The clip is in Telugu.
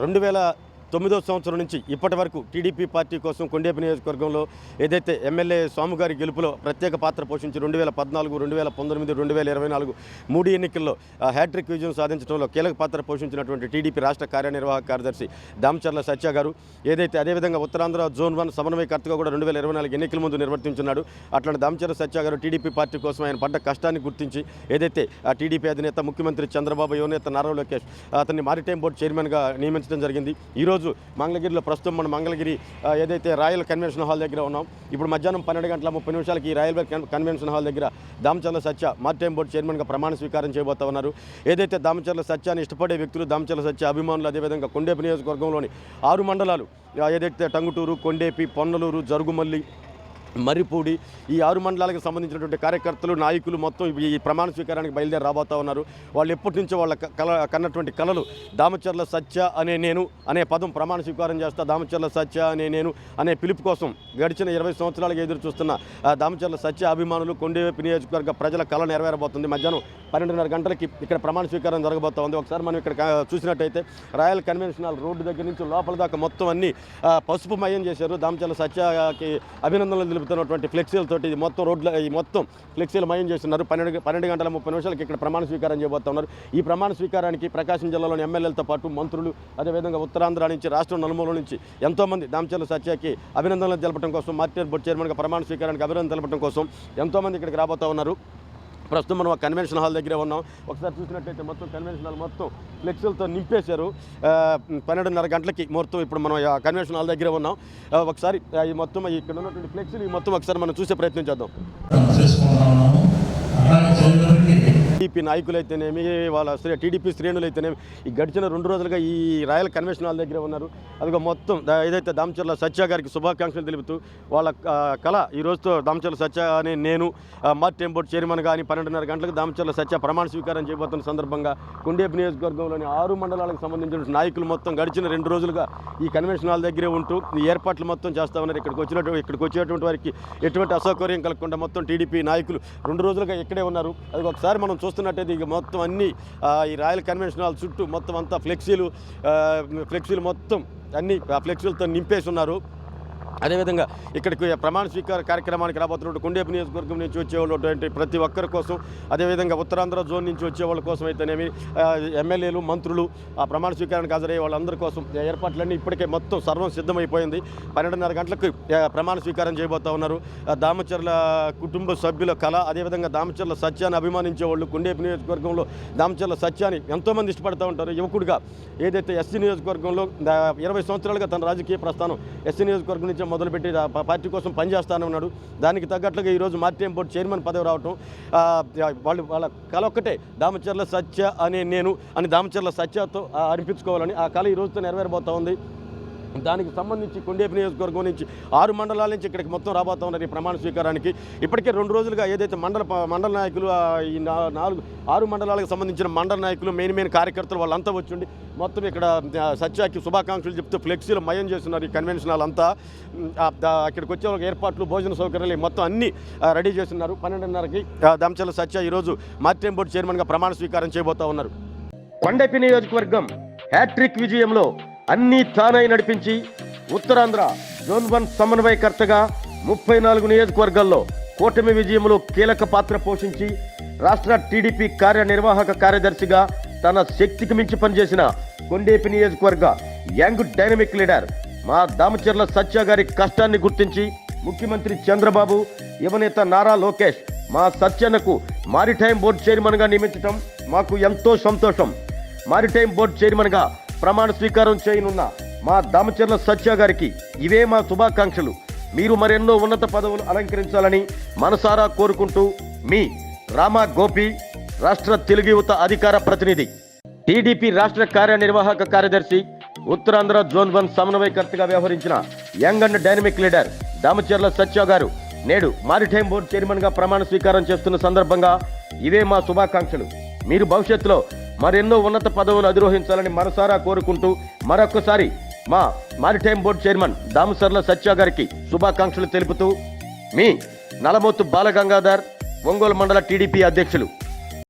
రెండు వేల తొమ్మిదో సంవత్సరం నుంచి ఇప్పటి వరకు టీడీపీ పార్టీ కోసం కొండేపి నియోజకవర్గంలో ఏదైతే ఎమ్మెల్యే స్వామి గారి గెలుపులో ప్రత్యేక పాత్ర పోషించి రెండు వేల పద్నాలుగు రెండు వేల పంతొమ్మిది రెండు వేల ఇరవై నాలుగు మూడు ఎన్నికల్లో హ్యాట్రిక్ విజయం సాధించడంలో కీలక పాత్ర పోషించినటువంటి టీడీపీ రాష్ట్ర కార్యనిర్వాహక కార్యదర్శి దామచర్ల సత్య గారు ఏదైతే అదేవిధంగా ఉత్తరాంధ్ర జోన్ వన్ సమన్వయకర్తగా కూడా రెండు వేల ఇరవై నాలుగు ఎన్నికల ముందు నిర్వర్తించున్నాడు. అట్లాంటి దామచర్ల సత్య గారు టీడీపీ పార్టీ కోసం ఆయన పడ్డ కష్టాన్ని గుర్తించి ఏదైతే ఆ టీడీపీ అధినేత ముఖ్యమంత్రి చంద్రబాబు యువనేత నారా లోకేష్ అతన్ని మారిటైమ్ బోర్డు చైర్మన్గా నియమించడం జరిగింది. ఈరోజు మంగళగిరిలో ప్రస్తుతం మన మంగళగిరి ఏదైతే రాయల్ కన్వెన్షన్ హాల్ దగ్గర ఉన్నాం. ఇప్పుడు మధ్యాహ్నం పన్నెండు గంటల ముప్పై నిమిషాలకి ఈ రాయల్ కన్- కన్వెన్షన్ హాల్ దగ్గర దామచర్ల సత్య మార్టైమ్ బోర్డు చైర్మన్గా ప్రమాణ స్వీకారం చేయబోతా ఉన్నారు. ఏదైతే దామచర్ల సత్యాన్ని ఇష్టపడే వ్యక్తులు దామచర్ల సత్య అభిమానులు అదేవిధంగా కొండేపు నియోజకవర్గంలోని ఆరు మండలాలు ఏదైతే టంగుటూరు కొండేపి పొన్నలూరు జరుగుమల్లి మర్రిపూడి ఈ ఆరు మండలాలకు సంబంధించినటువంటి కార్యకర్తలు నాయకులు మొత్తం ఈ ప్రమాణ స్వీకారానికి బయలుదేరి రాబోతా ఉన్నారు. వాళ్ళు ఎప్పటి నుంచో వాళ్ళ కళ కన్నటువంటి కళలు దామచర్ల సత్య అనే నేను అనే పదం ప్రమాణ స్వీకారం చేస్తా దామచర్ల సత్య అనే నేను అనే పిలుపు కోసం గడిచిన ఇరవై సంవత్సరాలుగా ఎదురు చూస్తున్న దామచర్ల సత్య అభిమానులు కొండేపి నియోజకవర్గ ప్రజల కళ నెరవేరబోతుంది. మధ్యాహ్నం పన్నెండున్నర గంటలకి ఇక్కడ ప్రమాణ స్వీకారం జరగబోతా ఉంది. ఒకసారి మనం ఇక్కడ చూసినట్టయితే రాయల్ కన్వెన్షన్ హాల్ రోడ్డు దగ్గర నుంచి లోపల దాకా మొత్తం అన్ని పసుపు మయం చేశారు. దామచర్ల సత్యకి అభినందనలు తెలుపుతున్నటువంటి ఫ్లెక్సీలతోటి ఇది మొత్తం రోడ్ల ఈ మొత్తం ఫ్లెక్సీలు మయం చేస్తున్నారు. పన్నెండు పన్నెండు గంటల ముప్పై నిమిషాలకి ఇక్కడ ప్రమాణ స్వీకారం చేయబోతున్నారు ఈ ప్రమాణ స్వీకారానికి ప్రకాశం జిల్లాలోని ఎమ్మెల్యేలతో పాటు మంత్రులు అదేవిధంగా ఉత్తరాంధ్ర నుంచి రాష్ట్రం నలుమూల నుంచి ఎంతోమంది దామచర్ల సత్యాకి అభినందనలు తెలపడం కోసం మార్కెట్ బోర్డు చైర్మన్గా ప్రమాణ స్వీకారానికి అభినందనలు తెలపడం కోసం ఎంతోమంది ఇక్కడికి రాబోతా ఉన్నారు. ప్రస్తుతం మనం కన్వెన్షన్ హాల్ దగ్గరే ఉన్నాం. ఒకసారి చూసినట్టయితే మొత్తం కన్వెన్షన్ హాల్ మొత్తం ఫ్లెక్సీలతో నింపేశారు. పన్నెండున్నర గంటలకి మొత్తం ఇప్పుడు మనం ఆ కన్వెన్షన్ హాల్ దగ్గరే ఉన్నాం. ఒకసారి ఈ మొత్తం ఇక్కడ ఉన్నటువంటి ఫ్లెక్సీలు ఈ మొత్తం ఒకసారి మనం చూసే ప్రయత్నం చేద్దాం. టీడీపీ నాయకులైతేనేమి వాళ్ళ శ్రే టీడీపీ శ్రేణులైతేనేమి ఈ గడిచిన రెండు రోజులుగా ఈ రాయల్ కన్వెన్షన్ హాల్ దగ్గర ఉన్నారు. అదిగో మొత్తం ఏదైతే దామచర్ల సత్య గారికి శుభాకాంక్షలు తెలుపుతూ వాళ్ళ కళ ఈ రోజుతో దామచర్ల సత్య అని నేను మార్టీఎం బోర్డు చైర్మన్ కానీ పన్నెండున్నర గంటలకు దామచర్ల సత్య ప్రమాణ స్వీకారం చేయబోతున్న సందర్భంగా కుండేపు నియోజకవర్గంలోని ఆరు మండలాలకు సంబంధించిన నాయకులు మొత్తం గడిచిన రెండు రోజులుగా ఈ కన్వెన్షన్ హాల్ దగ్గరే ఉంటూ ఈ ఏర్పాట్లు మొత్తం చేస్తా ఉన్నారు. ఇక్కడికి వచ్చినటువంటి ఇక్కడికి వచ్చేటువంటి వారికి ఎటువంటి అసౌకర్యం కలగకుండా మొత్తం టీడీపీ నాయకులు రెండు రోజులుగా ఇక్కడే ఉన్నారు. అది ఒకసారి మనం చూస్తున్నట్టయితే ఇక మొత్తం అన్ని ఆ, ఈ రాయల్ కన్వెన్షన్ హాల్ చుట్టూ మొత్తం అంతా ఫ్లెక్సీలు ఆ, ఫ్లెక్సీలు మొత్తం అన్ని ఫ్లెక్సీలతో నింపేసి ఉన్నారు. అదేవిధంగా ఇక్కడికి ప్రమాణ స్వీకార కార్యక్రమానికి రాబోతున్నట్టు కుండేపు నియోజకవర్గం నుంచి వచ్చేవాళ్ళటువంటి ప్రతి ఒక్కరి కోసం అదేవిధంగా ఉత్తరాంధ్ర జోన్ నుంచి వచ్చే వాళ్ళ కోసం అయితేనేమి ఎమ్మెల్యేలు మంత్రులు ఆ ప్రమాణ స్వీకారానికి హాజరయ్యే వాళ్ళందరి కోసం ఏర్పాట్లన్నీ ఇప్పటికే మొత్తం సర్వం సిద్ధమైపోయింది. పన్నెండున్నర గంటలకు ప్రమాణ స్వీకారం చేయబోతా ఉన్నారు. దామచర్ల కుటుంబ సభ్యుల కళ అదేవిధంగా దామచర్ల సత్యాన్ని అభిమానించే వాళ్ళు కుండేపు నియోజకవర్గంలో దామచర్ల సత్యాన్ని ఎంతోమంది ఇష్టపడుతూ ఉంటారు. యువకుడిగా ఏదైతే ఎస్సీ నియోజకవర్గంలో ఇరవై సంవత్సరాలుగా తన రాజకీయ ప్రస్థానం ఎస్సీ నియోజకవర్గం నుంచి మొదలుపెట్టి పార్టీ కోసం పనిచేస్తానే ఉన్నాడు. దానికి తగ్గట్లుగా ఈరోజు మార్టీఎం బోర్డు చైర్మన్ పదవి రావటం వాళ్ళు వాళ్ళ కళ ఒక్కటే దామచర్ల సత్య అనే నేను అని దామచర్ల సత్యతో అనిపించుకోవాలని ఆ కళ ఈ రోజుతో నెరవేరబోతా ఉంది. దానికి సంబంధించి కొండేపు నియోజకవర్గం నుంచి ఆరు మండలాల నుంచి ఇక్కడికి మొత్తం రాబోతా ఉన్నారు ఈ ప్రమాణ స్వీకారానికి. ఇప్పటికే రెండు రోజులుగా ఏదైతే మండల మండల నాయకులు ఈ నాలుగు ఆరు మండలాలకు సంబంధించిన మండల నాయకులు మెయిన్ మెయిన్ కార్యకర్తలు వాళ్ళంతా వచ్చి ఉండి మొత్తం ఇక్కడ సత్యాకి శుభాకాంక్షలు చెప్తూ ఫ్లెక్సీలు మయం చేస్తున్నారు ఈ కన్వెన్షన్ హాల్ అంతా అక్కడికి వచ్చే ఏర్పాట్లు భోజన సౌకర్యాలు మొత్తం అన్ని రెడీ చేస్తున్నారు. పన్నెండున్నరకి ఆ, దామచల సత్య ఈరోజు మార్టెం బోర్డు చైర్మన్గా ప్రమాణ స్వీకారం చేయబోతా ఉన్నారు. కొండపి నియోజకవర్గం హ్యాట్రిక్ విజయంలో అన్నీ తానై నడిపించి ఉత్తరాంధ్ర జోన్ వన్ సమన్వయకర్తగా ముప్పై నాలుగు నియోజకవర్గాల్లో కూటమి విజయంలో కీలక పాత్ర పోషించి రాష్ట్ర టీడీపీ కార్యనిర్వాహక కార్యదర్శిగా తన శక్తికి మించి పనిచేసిన కొండేపి నియోజకవర్గ యంగ్ డైనమిక్ లీడర్ మా దామచర్ల సత్య గారి కష్టాన్ని గుర్తించి ముఖ్యమంత్రి చంద్రబాబు యువనేత నారా లోకేష్ మా సత్యన్నకు మారిటైమ్ బోర్డు చైర్మన్గా నియమించడం మాకు ఎంతో సంతోషం. మారిటైమ్ బోర్డు చైర్మన్గా ప్రమాణ స్వీకారం చేయనున్న మా దామచర్ల సత్య గారికి ఇవే మా శుభాకాంక్షలు. మీరు మరెన్నో ఉన్నత పదవులు అలంకరించాలని మనసారా కోరుకుంటూ మీ రామా గోపి రాష్ట్ర తెలుగు యువత అధికార ప్రతినిధి టీడీపీ రాష్ట్ర కార్యనిర్వాహక కార్యదర్శి ఉత్తరాంధ్ర జోన్ వన్ సమన్వయకర్తగా వ్యవహరించిన young and dynamic leader Damacharla Satya గారు నేడు మారిటైమ్ బోర్డు చైర్మన్గా ప్రమాణ స్వీకారం చేస్తున్న సందర్భంగా ఇవే మా శుభాకాంక్షలు. మీరు భవిష్యత్తులో మరెన్నో ఉన్నత పదవులు అధిరోహించాలని మనసారా కోరుకుంటూ మరొకసారి మా maritime board chairman Damacharla Satya గారికి శుభాకాంక్షలు తెలుపుతూ మీ నలమోతు బాలగంగాధర్ ఒంగోలు మండల టీడీపీ అధ్యక్షులు